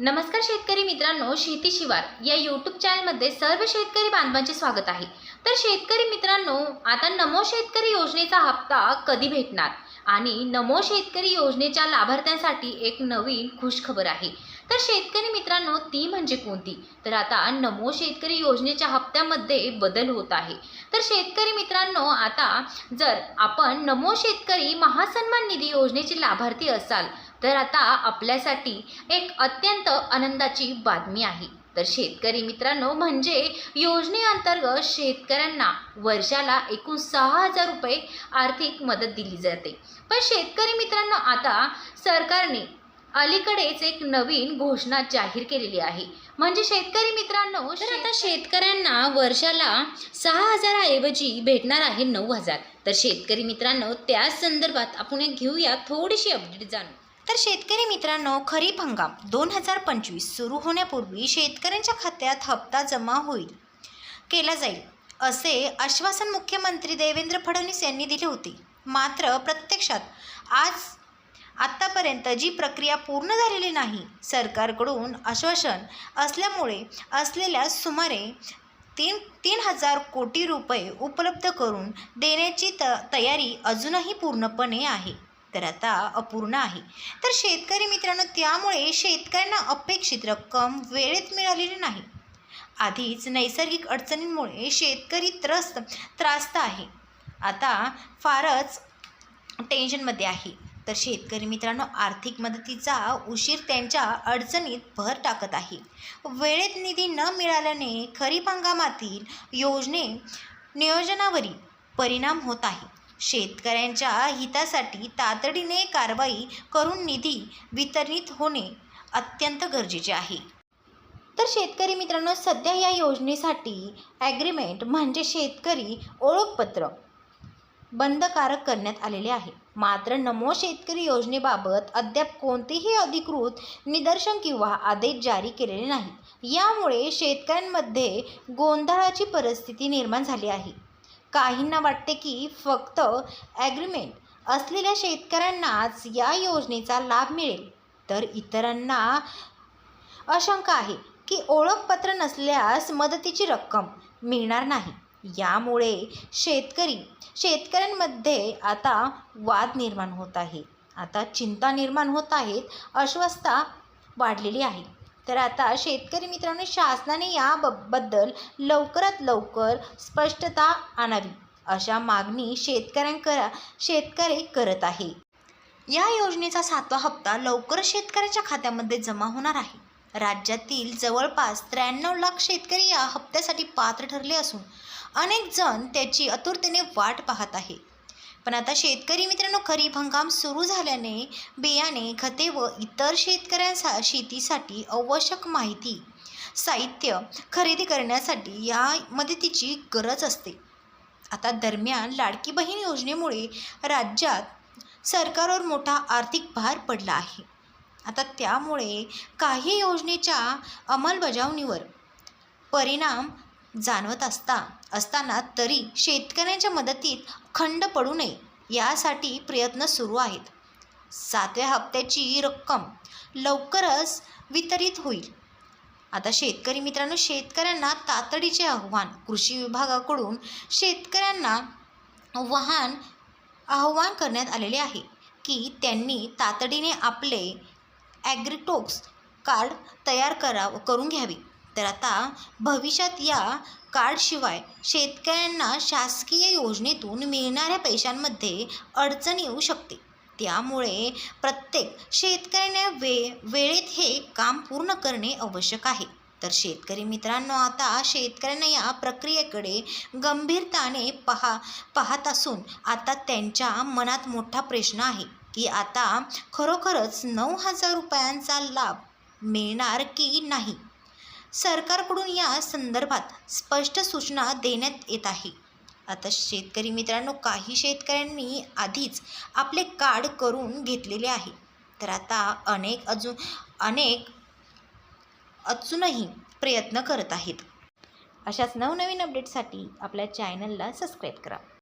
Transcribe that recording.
नमस्कार शेतकरी मित्रांनो शेती शिवार या यूट्यूब चॅनलमध्ये सर्व शेतकरी बांधवांचे स्वागत आहे. तर शेतकरी मित्रांनो आता नमो शेतकरी योजनेचा हप्ता कधी भेटणार? आणि नमो शेतकरी योजनेच्या लाभार्थ्यांसाठी एक नवीन खुशखबर आहे. तर शेतकरी मित्रांनो ती म्हणजे कोणती? तर आता नमो शेतकरी योजनेच्या हप्त्यामध्ये बदल होत आहे. तर शेतकरी मित्रांनो आता जर आपण नमो शेतकरी महासन्मान निधी योजनेचे लाभार्थी असाल तर आता आपल्यासाठी एक अत्यंत आनंदाची बातमी आहे. तर शेतकरी मित्रांनो म्हणजे योजनेअंतर्गत शेतकऱ्यांना वर्षाला एकूण सहा हजार रुपये आर्थिक मदत दिली जाते. पण शेतकरी मित्रांनो आता सरकारने अलीकडेच एक नवीन घोषणा जाहीर केलेली आहे. म्हणजे शेतकरी मित्रांनो तर आता शेतकऱ्यांना वर्षाला सहा हजाराऐवजी भेटणार आहे नऊ हजार. तर शेतकरी मित्रांनो त्या संदर्भात आपण एक घेऊया थोडीशी अपडेट जाणू तर शेतकरी मित्रांनो खरीप हंगाम दोन हजार पंचवीस सुरू होण्यापूर्वी शेतकऱ्यांच्या खात्यात हप्ता जमा होईल केला जाईल असे आश्वासन मुख्यमंत्री देवेंद्र फडणवीस यांनी दिले होते. मात्र प्रत्यक्षात आज आत्तापर्यंत जी प्रक्रिया पूर्ण झालेली नाही सरकारकडून आश्वासन असल्यामुळे असलेल्या सुमारे तीन तीन हजार कोटी रुपये उपलब्ध करून देण्याची त तयारी अजूनही पूर्णपणे आहे. तर आता अपूर्ण आहे. तर शेतकरी मित्रांनो त्यामुळे शेतकऱ्यांना अपेक्षित रक्कम वेळेत मिळालेली नाही. आधीच नैसर्गिक अडचणींमुळे शेतकरी त्रस्त त्रास्त आहे. आता फारच टेन्शनमध्ये आहे. तर शेतकरी मित्रांनो आर्थिक मदतीचा उशीर त्यांच्या अडचणीत भर टाकत आहे. वेळेत निधी न मिळाल्याने खरीप हंगामातील योजने नियोजनावरील परिणाम होत आहे. शेतकऱ्यांच्या हितासाठी तातडीने कारवाई करून निधी वितरित होणे अत्यंत गरजेचे आहे. तर शेतकरी मित्रांनो सध्या या योजनेसाठी ॲग्रीमेंट म्हणजे शेतकरी ओळखपत्र बंधकारक करण्यात आलेले आहे. मात्र नमो शेतकरी योजनेबाबत अद्याप कोणतेही अधिकृत निदर्शन किंवा आदेश जारी केलेले नाही यामुळे शेतकऱ्यांमध्ये गोंधळाची परिस्थिती निर्माण झाली आहे. काहींना वाटते की फक्त ॲग्रीमेंट असलेल्या शेतकऱ्यांनाच या योजनेचा लाभ मिळेल. तर इतरांना आशंका आहे की ओळखपत्र नसल्यास मदतीची रक्कम मिळणार नाही. यामुळे शेतकरी शेतकऱ्यांमध्ये आता वाद निर्माण होत आहे. आता चिंता निर्माण होत आहेत अस्वस्थता वाढलेली आहे. तर आता शेतकरी मित्रांनो शासनाने याबद्दल लवकरात लवकर स्पष्टता आणावी अशा मागणी शेतकऱ्यांकरा शेतकरी करत आहे. या योजनेचा सातवा हप्ता लवकर शेतकऱ्याच्या खात्यामध्ये जमा होणार आहे. राज्यातील जवळपास त्र्याण्णव लाख शेतकरी या हप्त्यासाठी पात्र ठरले असून अनेक जण त्याची आतुरतेने वाट पाहत आहे पण आता शेतकरी मित्रांनो खरीप हंगाम सुरू झाल्याने बियाणे खते व इतर शेतकऱ्यांसा शेतीसाठी आवश्यक माहिती साहित्य खरेदी करण्यासाठी या मदतीची गरज असते. आता दरम्यान लाडकी बहीण योजनेमुळे राज्यात सरकारवर मोठा आर्थिक भार पडला आहे. आता त्यामुळे काही योजनेच्या अंमलबजावणीवर परिणाम जाणवत असता असताना तरी शेतकऱ्यांच्या मदतीत खंड पडू नये यासाठी प्रयत्न सुरू आहेत. सातव्या हप्त्याची रक्कम लवकरच वितरित होईल. आता शेतकरी मित्रांनो शेतकऱ्यांना तातडीचे आव्हान कृषी विभागाकडून शेतकऱ्यांना वाहन आव्हान करण्यात आलेले आहे की त्यांनी तातडीने आपले ॲग्रिटोक्स कार्ड तयार करा करून घ्यावे. तर आता भविष्यात या कार्डशिवाय शेतकऱ्यांना शासकीय योजनेतून मिळणाऱ्या पैशांमध्ये अडचण येऊ शकते. त्यामुळे प्रत्येक शेतकऱ्याने वे वेळेत हे काम पूर्ण करणे आवश्यक आहे. तर शेतकरी मित्रांनो आता शेतकऱ्यांना या प्रक्रियेकडे गंभीरताने पहा पाहत असून आता त्यांच्या मनात मोठा प्रश्न आहे की आता खरोखरच नऊ हजार रुपयांचा लाभ मिळणार की नाही? सरकारकडून या संदर्भात स्पष्ट सूचना देण्यात येत आहे. आता शेतकरी मित्रांनो काही शेतकऱ्यांनी आधीच आपले कार्ड करून घेतलेले आहे. तर आता अनेक अजून अनेक अजूनही प्रयत्न करत आहेत. अशाच नवनवीन अपडेटसाठी आपल्या चॅनलला सबस्क्राईब करा.